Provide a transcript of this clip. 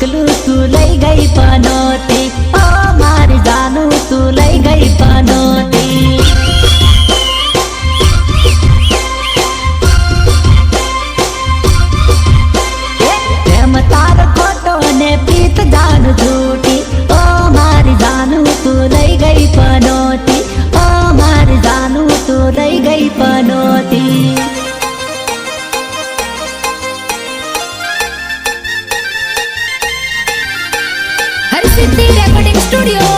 એકલું તું લઈ ગઈ પનોતી ઓ મારી જાનું, તું લઈ ગઈ પનોતી એમ તાર ખોટો ને પ્રીત જાન જૂઠી ઓ મારી જાનું લઈ ગઈ પનોતી ઓ મારી જાનું, તું લઈ ગઈ પનોતી Recording Studio.